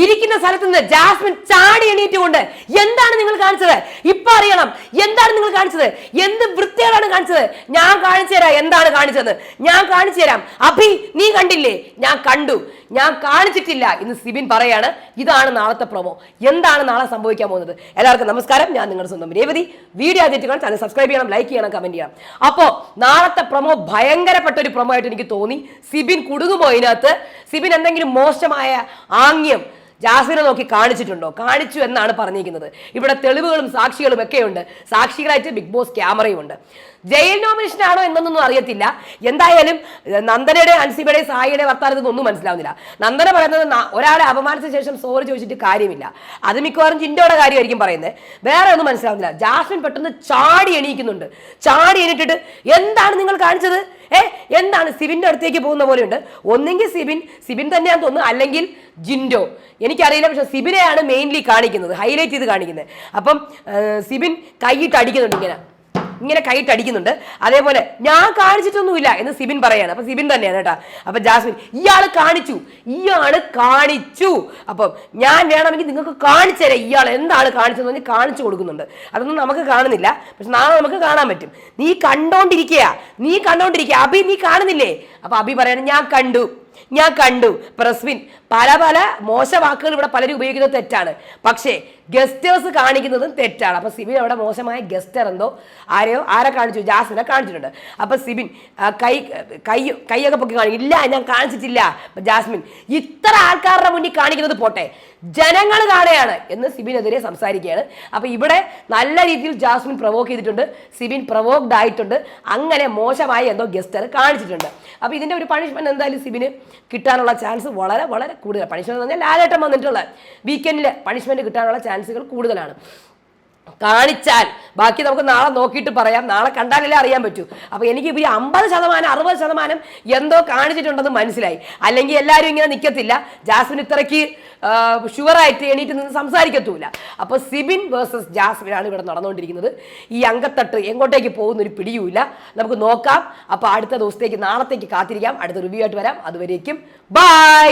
ഇരിക്കുന്ന സ്ഥലത്ത് നിന്ന് ജാസ്മിൻ ചാടി എണീറ്റുകൊണ്ട് എന്താണ് നിങ്ങൾ കാണിച്ചത്? ഇപ്പൊ അറിയണം. എന്താണ് നിങ്ങൾ കാണിച്ചത്? എന്ത് വൃത്തികളാണ് കാണിച്ചത്? ഞാൻ കാണിച്ചു തരാം എന്താണ് കാണിച്ചത്. ഞാൻ കാണിച്ചു തരാം. അഭി നീ കണ്ടില്ലേ? ഞാൻ കണ്ടു. ഞാൻ കാണിച്ചിട്ടില്ല ഇന്ന് സിബിൻ പറയാണ്. ഇതാണ് നാളത്തെ പ്രൊമോ എന്താണ് നാളെ സംഭവിക്കാൻ പോകുന്നത്? എല്ലാവർക്കും നമസ്കാരം. ഞാൻ നിങ്ങളുടെ സ്വന്തം രേവതി. വീഡിയോ ആദ്യമായിട്ട് കാണാൻ ചാനൽ സബ്സ്ക്രൈബ് ചെയ്യണം ലൈക്ക് ചെയ്യണം കമന്റ് ചെയ്യണം. അപ്പോൾ നാളത്തെ പ്രൊമോ ഭയങ്കരപ്പെട്ട ഒരു പ്രൊമോ ആയിട്ട് എനിക്ക് തോന്നി. സിബിൻ കുടുങ്ങുമോ ഇതിനകത്ത്? സിബിൻ എന്തെങ്കിലും മോശമായ ആംഗ്യം ജാസിനെ നോക്കി കാണിച്ചിട്ടുണ്ടോ? കാണിച്ചു എന്നാണ് പറഞ്ഞിരിക്കുന്നത്. ഇവിടെ തെളിവുകളും സാക്ഷികളും ഒക്കെ ഉണ്ട് സാക്ഷികളായിട്ട് ബിഗ് ബോസ് ക്യാമറയും ഉണ്ട്. ജയിൽ നോമിനേഷൻ ആണോ എന്നൊന്നും അറിയത്തില്ല. എന്തായാലും നന്ദനയുടെ അൻസിബയുടെ സായിയുടെ വർത്താനത്തിൽ ഒന്നും മനസ്സിലാവുന്നില്ല. നന്ദന പറയുന്നത് ഒരാളെ അപമാനിച്ച ശേഷം സോറി ചോദിച്ചിട്ട് കാര്യമില്ല. അത് മിക്കവാറും ചിന്തയുടെ കാര്യമായിരിക്കും പറയുന്നത്. വേറെ ഒന്നും മനസ്സിലാവുന്നില്ല. ജാസ്മിൻ പെട്ടെന്ന് ചാടി എണീക്കുന്നുണ്ട്. ചാടി എണീറ്റിട്ട് എന്താണ് നിങ്ങൾ കാണിച്ചത്? ഏ എന്താണ് സിബിന്റെ അടുത്തേക്ക് പോകുന്ന പോലെയുണ്ട്? ഒന്നെങ്കിൽ സിബിൻ സിബിൻ തന്നെയാണെന്ന് തോന്നുന്നു. അല്ലെങ്കിൽ ജിൻഡോ. എനിക്കറിയില്ല പക്ഷെ സിബിനെയാണ് മെയിൻലി കാണിക്കുന്നത് ഹൈലൈറ്റ് ചെയ്ത് കാണിക്കുന്നത്. അപ്പം സിബിൻ കൈയിട്ട് അടിക്കുന്നുണ്ട് ഇങ്ങനെ. ഇങ്ങനെ കൈയിട്ട് അടിക്കുന്നുണ്ട്. അതേപോലെ ഞാൻ കാണിച്ചിട്ടൊന്നുമില്ല എന്ന് സിബിൻ പറയാണ്. അപ്പൊ സിബിൻ തന്നെയാണ് കേട്ടാ. അപ്പൊ ജാസ്മിൻ ഇയാൾ കാണിച്ചു. ഇയാൾ കാണിച്ചു. അപ്പം ഞാൻ വേണമെങ്കിൽ നിങ്ങൾക്ക് കാണിച്ചു തരാം. ഇയാൾ എന്താണ് കാണിച്ചതെന്ന് പറഞ്ഞ് കാണിച്ചു കൊടുക്കുന്നുണ്ട്. അതൊന്നും നമുക്ക് കാണുന്നില്ല. പക്ഷെ നാളെ നമുക്ക് കാണാൻ പറ്റും. നീ കണ്ടോണ്ടിരിക്കുക നീ കണ്ടോണ്ടിരിക്കുക അഭി നീ കാണുന്നില്ലേ? അപ്പൊ അഭി പറയാണ് ഞാൻ കണ്ടു. ഞാൻ കണ്ടു. പ്രസ്വിൻ പല പല മോശ വാക്കുകൾ ഇവിടെ പലരും ഉപയോഗിക്കുന്നത് തെറ്റാണ്. പക്ഷേ ഗസ്റ്റേഴ്സ് കാണിക്കുന്നതും തെറ്റാണ്. അപ്പോൾ സിബിൻ അവിടെ മോശമായ ഗസ്റ്റർ എന്തോ ആരെയോ ആരെ കാണിച്ചു? ജാസിനെ കാണിച്ചിട്ടുണ്ട്. അപ്പോൾ സിബിൻ കൈ കൈ കൈയൊക്കെ പൊക്കി കാണിക്കും. ഇല്ല ഞാൻ കാണിച്ചിട്ടില്ല. ജാസ്മിൻ ഇത്ര ആൾക്കാരുടെ മുന്നിൽ കാണിക്കുന്നത് പോട്ടെ. ജനങ്ങൾ കാണുകയാണ് എന്ന് സിബിനെതിരെ സംസാരിക്കുകയാണ്. അപ്പോൾ ഇവിടെ നല്ല രീതിയിൽ ജാസ്മിൻ പ്രൊവോക്ക് ചെയ്തിട്ടുണ്ട്. സിബിൻ പ്രൊവോക്ഡ് ആയിട്ടുണ്ട്. അങ്ങനെ മോശമായ എന്തോ ഗസ്റ്റർ കാണിച്ചിട്ടുണ്ട്. അപ്പോൾ ഇതിന്റെ ഒരു പണിഷ്മെന്റ് എന്തായാലും സിബിന് കിട്ടാനുള്ള ചാൻസ് വളരെ വളരെ കൂടുതൽ പണിഷ്മെന്റ് എന്ന് പറഞ്ഞാൽ ലാലേട്ടം വന്നിട്ടുള്ള വീക്കെൻഡിൽ പണിഷ്മെന്റ് കിട്ടാനുള്ള ചാൻസുകൾ കൂടുതലാണ്. കാണിച്ചാൽ. ബാക്കി നമുക്ക് നാളെ നോക്കിയിട്ട് പറയാം. നാളെ കണ്ടാലല്ലേ അറിയാൻ പറ്റൂ. അപ്പൊ എനിക്ക് ഈ അമ്പത് ശതമാനം അറുപത് ശതമാനം എന്തോ കാണിച്ചിട്ടുണ്ടെന്ന് മനസ്സിലായി. അല്ലെങ്കിൽ എല്ലാവരും ഇങ്ങനെ നിൽക്കത്തില്ല ജാസ്മിൻ ഇത്രയ്ക്ക് ഷുവറായിട്ട് എണീറ്റ് നിന്ന് സംസാരിക്കത്തൂല. അപ്പോൾ സിബിൻ വേഴ്സസ് ജാസ്മിൻ ആണ് ഇവിടെ നടന്നുകൊണ്ടിരിക്കുന്നത്. ഈ അങ്കത്തട്ട് എങ്ങോട്ടേക്ക് പോകുന്ന ഒരു പിടിയുമില്ല. നമുക്ക് നോക്കാം. അപ്പോൾ അടുത്ത ദിവസത്തേക്ക് നാളത്തേക്ക് കാത്തിരിക്കാം. അടുത്ത റിവ്യൂ ആയിട്ട് വരാം. അതുവരേക്കും ബൈ